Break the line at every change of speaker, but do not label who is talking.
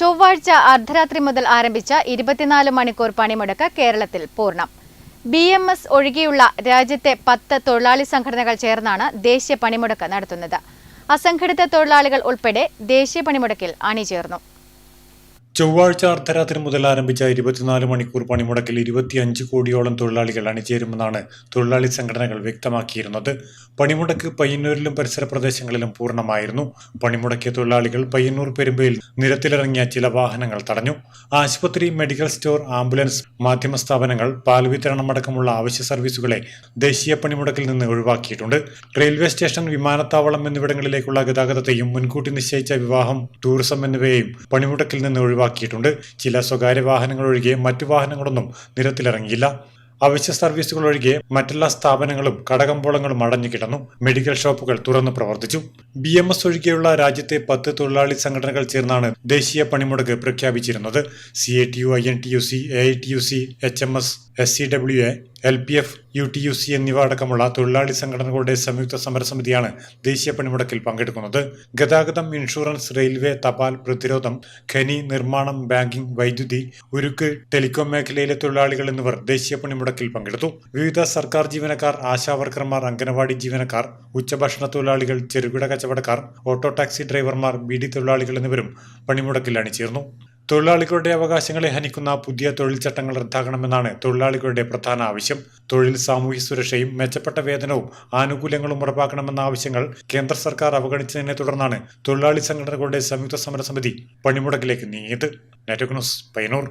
ചൊവ്വാഴ്ച അർദ്ധരാത്രി മുതൽ ആരംഭിച്ച ഇരുപത്തിനാല് മണിക്കൂർ പണിമുടക്ക് കേരളത്തിൽ പൂർണം. ബി എം എസ് ഒഴികെയുള്ള രാജ്യത്തെ പത്ത് തൊഴിലാളി സംഘടനകൾ ചേർന്നാണ് ദേശീയ പണിമുടക്ക് നടത്തുന്നത്. അസംഘടിത തൊഴിലാളികൾ ഉൾപ്പെടെ ദേശീയ പണിമുടക്കിൽ അണിചേർന്നു
ചൊവ്വാഴ്ച അർദ്ധരാത്രി മുതൽ ആരംഭിച്ച ഇരുപത്തിനാല് മണിക്കൂർ പണിമുടക്കിൽ ഇരുപത്തിയഞ്ച് കോടിയോളം തൊഴിലാളികൾ അണിചേരുമെന്നാണ് തൊഴിലാളി സംഘടനകൾ വ്യക്തമാക്കിയിരുന്നത്. പണിമുടക്ക് പയ്യന്നൂരിലും പരിസര പ്രദേശങ്ങളിലും പൂർണമായിരുന്നു. പണിമുടക്കിയ തൊഴിലാളികൾ പയ്യന്നൂർ പെരുമ്പയിൽ നിരത്തിലിറങ്ങിയ ചില വാഹനങ്ങൾ തടഞ്ഞു. ആശുപത്രി മെഡിക്കൽ സ്റ്റോർ ആംബുലൻസ് മാധ്യമ സ്ഥാപനങ്ങൾ പാൽ വിതരണമടക്കമുള്ള അവശ്യ സർവീസുകളെ ദേശീയ പണിമുടക്കിൽ നിന്ന് ഒഴിവാക്കിയിട്ടുണ്ട്. റെയിൽവേ സ്റ്റേഷൻ വിമാനത്താവളം എന്നിവിടങ്ങളിലേക്കുള്ള ഗതാഗതത്തെയും മുൻകൂട്ടി നിശ്ചയിച്ച വിവാഹം ടൂറിസം എന്നിവയെയും പണിമുടക്കിൽ നിന്ന് ഒഴിവാക്കിയിട്ടുണ്ട്. ചില സ്വകാര്യ വാഹനങ്ങൾ ഒഴികെ മറ്റു വാഹനങ്ങളൊന്നും നിരത്തിലിറങ്ങിയില്ല. അവശ്യ സർവീസുകൾ ഒഴികെ മറ്റെല്ലാ സ്ഥാപനങ്ങളും കടകമ്പോളങ്ങളും അടഞ്ഞു കിടന്നു. മെഡിക്കൽ ഷോപ്പുകൾ തുറന്നു പ്രവർത്തിച്ചു. ബി എം എസ് ഒഴികെയുള്ള രാജ്യത്തെ പത്ത് തൊഴിലാളി സംഘടനകൾ ചേർന്നാണ് ദേശീയ പണിമുടക്ക് പ്രഖ്യാപിച്ചിരുന്നത്. C I T U I N T U C A I T U C H M S S E W A L P F U T U C എന്നിവ അടക്കമുള്ള തൊഴിലാളി സംഘടനകളുടെ സംയുക്ത സമരസമിതിയാണ് ദേശീയ പണിമുടക്കിൽ പങ്കെടുക്കുന്നത്. ഗതാഗതം ഇൻഷുറൻസ് റെയിൽവേ തപാൽ പ്രതിരോധം ഖനി നിർമ്മാണം ബാങ്കിംഗ് വൈദ്യുതി ഉരുക്ക് ടെലികോം മേഖലയിലെ തൊഴിലാളികൾ എന്നിവർ ദേശീയ പണിമുടക്കിൽ പങ്കെടുത്തു. വിവിധ സർക്കാർ ജീവനക്കാർ ആശാവർക്കർമാർ അംഗനവാടി ജീവനക്കാർ ഉച്ചഭക്ഷണ തൊഴിലാളികൾ ചെറുകിട കച്ചവടക്കാർ ഓട്ടോ ടാക്സി ഡ്രൈവർമാർ ബി ഡി തൊഴിലാളികൾ എന്നിവരും പണിമുടക്കിൽ അണിചേർന്നു. തൊഴിലാളികളുടെ അവകാശങ്ങളെ ഹനിക്കുന്ന പുതിയ തൊഴിൽ ചട്ടങ്ങൾ റദ്ദാക്കണമെന്നാണ് തൊഴിലാളികളുടെ പ്രധാന ആവശ്യം. തൊഴിൽ സാമൂഹ്യ സുരക്ഷയും മെച്ചപ്പെട്ട വേതനവും ആനുകൂല്യങ്ങളും ഉറപ്പാക്കണമെന്ന ആവശ്യങ്ങൾ കേന്ദ്ര സർക്കാർ അവഗണിച്ചതിനെ തുടർന്നാണ് തൊഴിലാളി സംഘടനകളുടെ സംയുക്ത സമരസമിതി പണിമുടക്കിലേക്ക് നീങ്ങിയത്. Network news Payyanur.